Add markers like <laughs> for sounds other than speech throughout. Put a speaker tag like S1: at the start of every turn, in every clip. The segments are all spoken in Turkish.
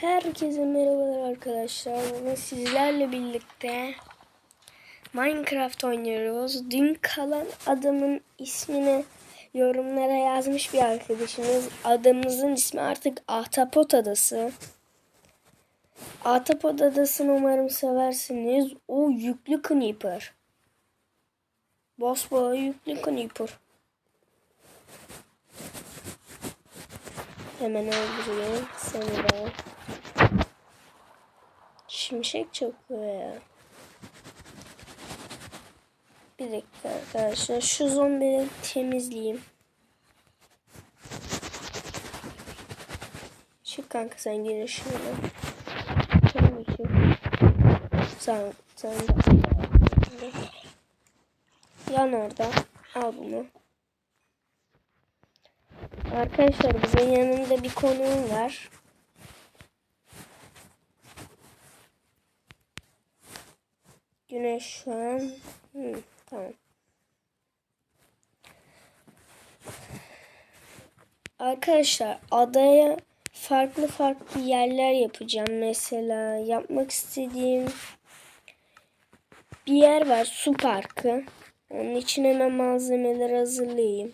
S1: Herkese merhabalar arkadaşlar. Bugün sizlerle birlikte Minecraft oynuyoruz. Dün kalan adamın ismini yorumlara yazmış bir arkadaşımız. Adamımızın ismi artık Ahtapot Adası. Ahtapot Adası'nı umarım seversiniz. O yüklü Creeper. Boss boy yüklü Creeper. Hemen öldüreyim seni de. Şimşek çakıyor ya. Bir dakika arkadaşlar. Şu zombileri temizleyeyim. Çık kanka sen gir şöyle. De çık. Sen, sen de. Yan orada. Al bunu. Arkadaşlar bugün yanımda bir konuğum var. Güneş şu an. Hı, tamam. Arkadaşlar adaya farklı farklı yerler yapacağım. Mesela yapmak istediğim bir yer var. Su parkı. Onun için hemen malzemeleri hazırlayayım.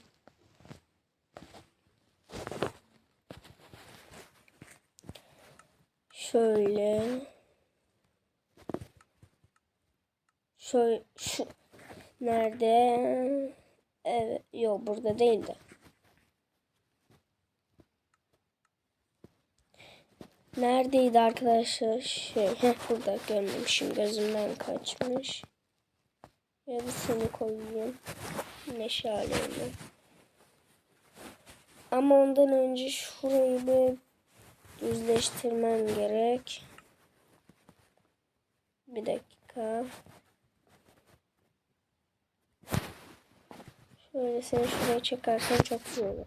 S1: Şöyle. Şöyle şu nerede? Evet, yok burada değildi. Neredeydi arkadaşlar? Şey, heh, burada görmemişim. Gözümden kaçmış. Ya da seni koyayım. Meşaleyle. Ama ondan önce şurayı bir düzleştirmem gerek. Bir dakika. Şöyle seni şuraya çekersen çok iyi olur.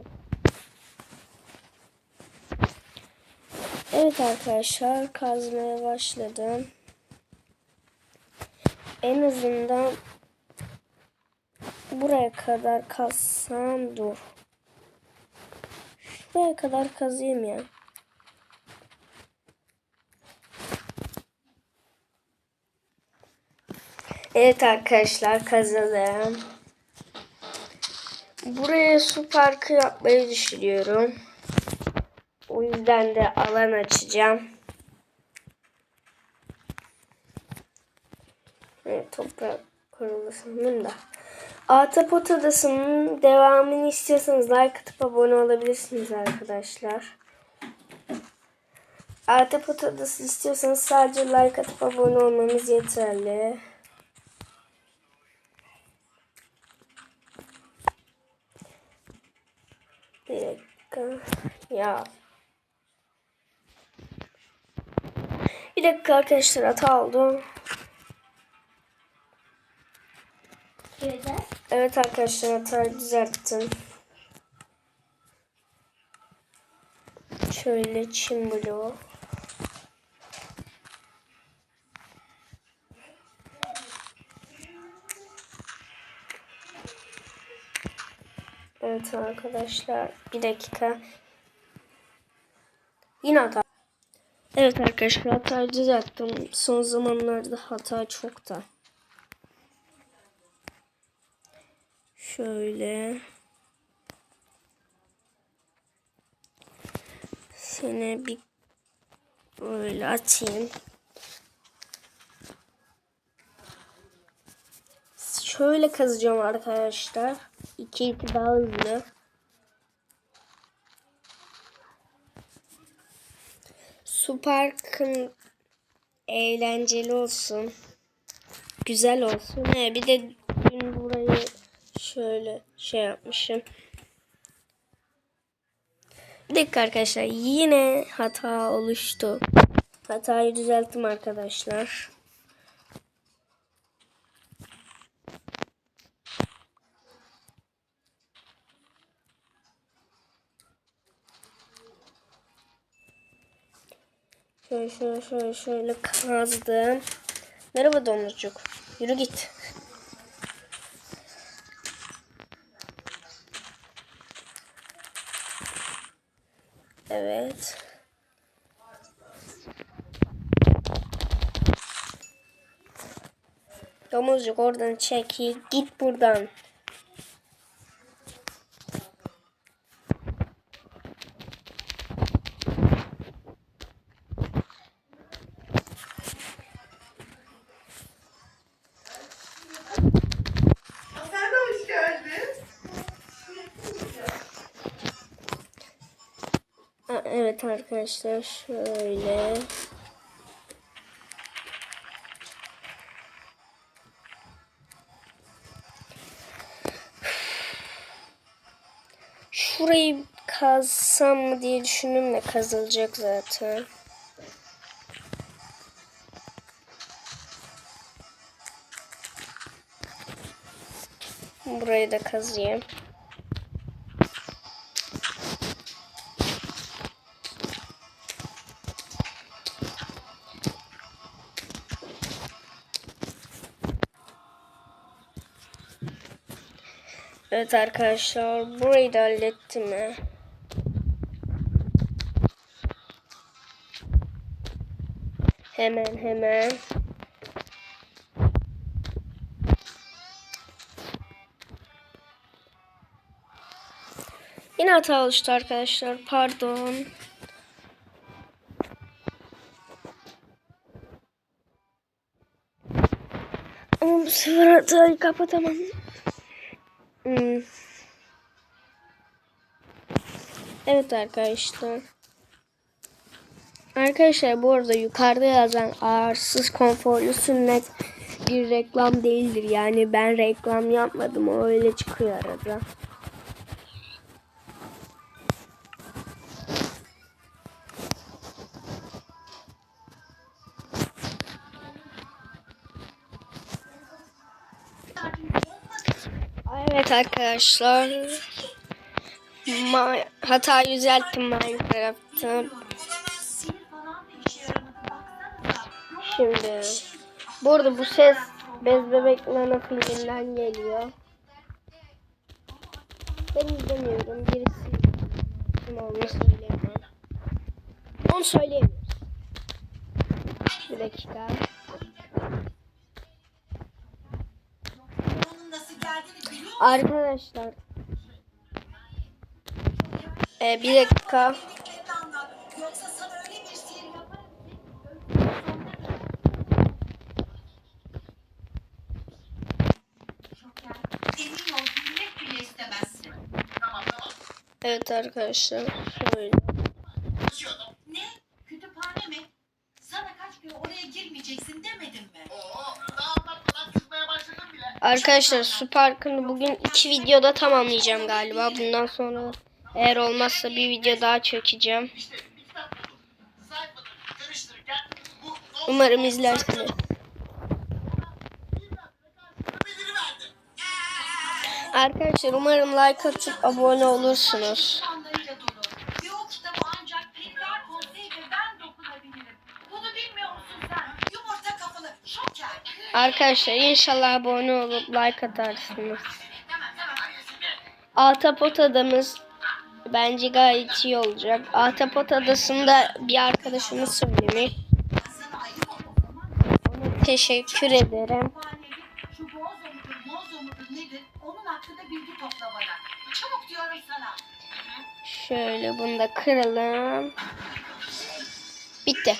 S1: Evet arkadaşlar kazmaya başladım. En azından buraya kadar kazsam dur. Şuraya kadar kazayım ya. Evet arkadaşlar kazalım. Buraya su parkı yapmayı düşünüyorum. O yüzden de alan açacağım. Evet toprak kurulu da. Ahtapot Adası'nın devamını istiyorsanız like atıp abone olabilirsiniz arkadaşlar. Ahtapot Adası istiyorsanız sadece like atıp abone olmanız yeterli. Bir dakika. Ya. Bir dakika arkadaşlar hata oldu. Evet arkadaşlar hatayı düzelttim. Şöyle çim bloğu. Evet arkadaşlar bir dakika. Yine hata. Evet arkadaşlar hatayı düzelttim. Son zamanlarda hata çok da. Şöyle. Seni bir böyle atayım. Şöyle kazacağım arkadaşlar. 2 2 daha hızlı. Su parkın eğlenceli olsun. Güzel olsun. He, bir de dün burayı şöyle şey yapmışım. Bir dakika arkadaşlar yine hata oluştu. Hatayı düzelttim arkadaşlar. Şöyle şöyle şöyle şöyle kazdım. Merhaba domuzcuk. Yürü git. Evet. Domuzcuk oradan çek. Git buradan. Arkadaşlar şöyle. Şurayı kazsam mı diye düşündüm de kazılacak zaten. Burayı da kazıyım. Evet arkadaşlar burayı da hallettim mi? Hemen hemen. Yine hata oluştu arkadaşlar. Pardon. Ama bu sefer hatayı kapatamam. Evet arkadaşlar. Arkadaşlar bu arada yukarıda yazan ağırsız konforlu sünnet bir reklam değildir. Yani ben reklam yapmadım. O öyle çıkıyor arada. Arkadaşlar. Ma hata düzelttim Minecraft'ta. Şimdi bu arada bu ses Bez Bebek Nana filminden geliyor. Ben izlemiyorum. Birisi kim olduğunu söyleyemem. Onu söyleyemiyoruz. Bir dakika.
S2: Nasıl geldiğini biliyor musun?
S1: Arkadaşlar. Ee, bir dakika.
S2: Dediklerini anlat. Yoksa
S1: Arkadaşlar su parkını bugün iki videoda tamamlayacağım galiba. Bundan sonra eğer olmazsa bir video daha çekeceğim. Umarım izlersiniz. Arkadaşlar umarım like atıp abone olursunuz. Arkadaşlar inşallah abone olup like atarsınız. Ahtapot adamız bence gayet iyi olacak. Ahtapot adasında bir arkadaşımız söylemiş. Ona teşekkür ederim. Şöyle bunu da kıralım. Bitti.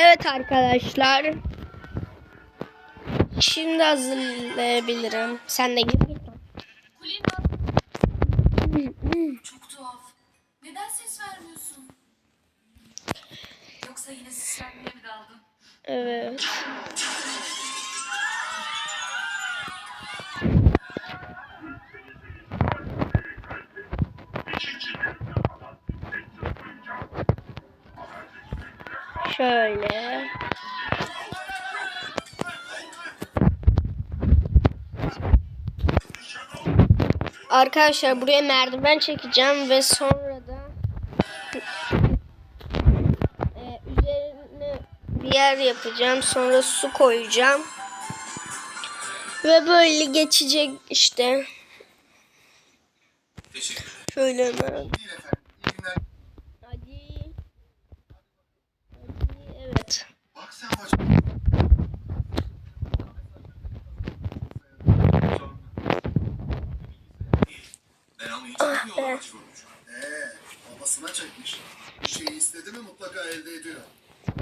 S1: Evet arkadaşlar. Şimdi hazırlayabilirim. Sen de gir.
S3: Çok tuhaf. Neden ses vermiyorsun? Yoksa yine sislenmeye mi daldın?
S1: Evet. Şöyle. Arkadaşlar buraya merdiven çekeceğim ve sonra da e, üzerine bir yer yapacağım. Sonra su koyacağım. Ve böyle geçecek işte. Şöyle hemen.
S4: Değil efendim. İyi günler.
S1: Hadi.
S4: Ben almayınca
S1: Ah
S4: bir
S1: be.
S4: yola başvurmuş.
S5: Ee, babasına çekmiş. Bir şeyi istedi mi mutlaka elde ediyor.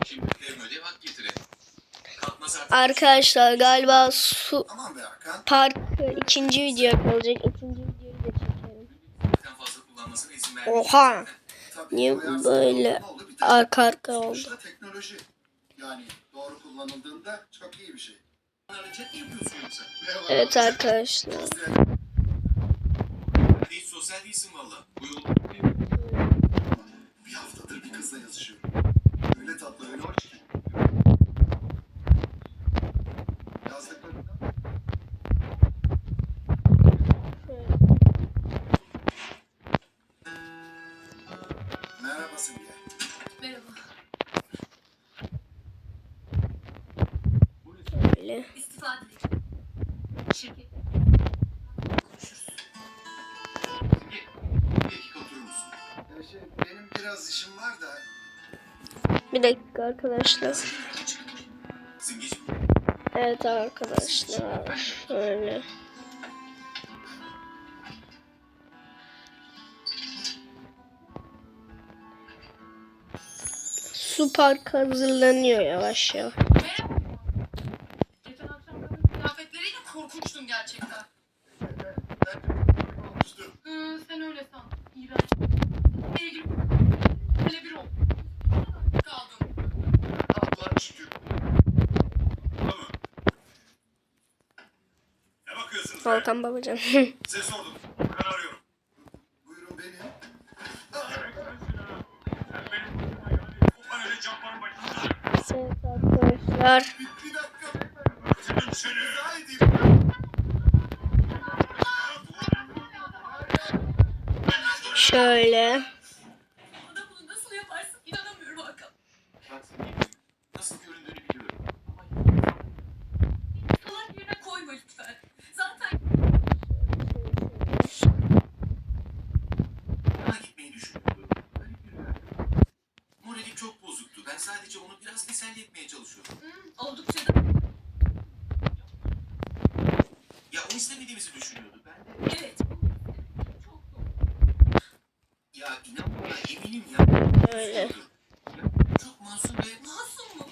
S4: Şimdi hem ödev hak getire. Kalkmaz artık.
S1: Arkadaşlar galiba su
S5: Aman be Hakan.
S1: park ikinci video kalacak. İkinci videoyu da çekerim.
S4: Birden fazla kullanmasına izin vermiyor.
S1: Oha.
S5: Tabii
S1: Niye
S5: koyarsan
S1: böyle
S5: ne
S1: arka arka oldu?
S5: Sonuçta teknoloji. Yani doğru kullanıldığında çok iyi bir şey.
S4: Bunlarla chat mi yapıyorsun yoksa?
S5: Ne var?
S1: Evet arkadaşlar.
S4: Hiç sosyal değilsin valla.
S5: Bir haftadır bir kızla yazışıyorum. Öyle tatlı öyle hoş ki.
S4: Bir dakika
S1: arkadaşlar. Evet arkadaşlar. Şöyle. Su park hazırlanıyor yavaş yavaş. Volkan babacan. <laughs>
S4: Size sordum. Ben arıyorum.
S5: Buyurun benim.
S1: Evet arkadaşlar. Şöyle.
S3: Nasıl
S4: göründüğünü biliyorum.
S3: Salak yerine koyma lütfen. Zaten
S4: Bana gitmeyi düşünüyordu. Garip bir rüya. Moralim çok bozuktu. Ben sadece onu biraz teselli etmeye çalışıyorum.
S3: hı, oldukça da
S4: Ya o istemediğimizi düşünüyordu. Ben de
S3: evet. Çok doğru.
S4: ya inan bana eminim ya.
S1: Öyle.
S4: Ya, çok masum ve
S3: Masum mu?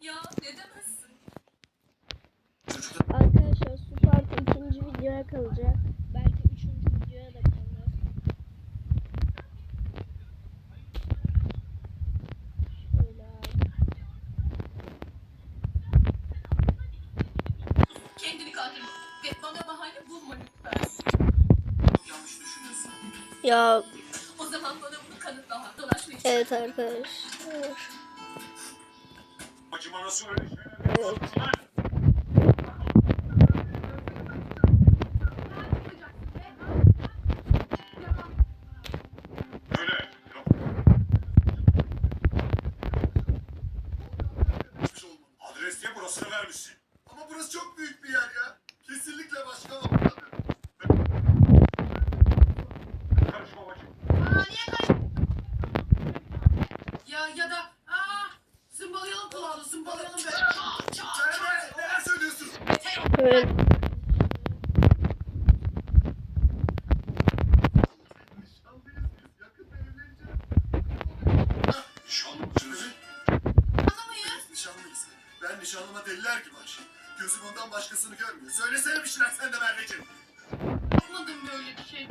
S3: Ya ne demezsin?
S4: çocuklar
S1: Arkadaşlar su park ikinci videoya kalacak. Belki üçüncü videoya da kalır. Şöyle abi.
S3: Kendini kandırma. Ve bana bahane bulma lütfen.
S4: çok yanlış düşünüyorsun.
S1: Ya
S3: O zaman bana bunu kanıtla. Dolaşma
S1: evet arkadaşlar.
S4: Bacıma nasıl öyle şeyler
S1: Evet.
S5: Şeyler sen de Merveciğim.
S3: Yapmadım böyle bir şey.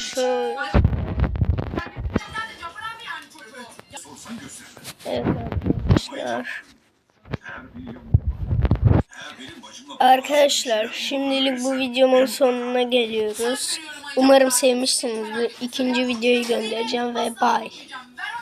S1: şöyle.
S4: Gösterirler.
S1: Evet arkadaşlar. Arkadaşlar şimdilik bu videomun sonuna geliyoruz. Umarım sevmişsinizdir. İkinci videoyu göndereceğim ve bye.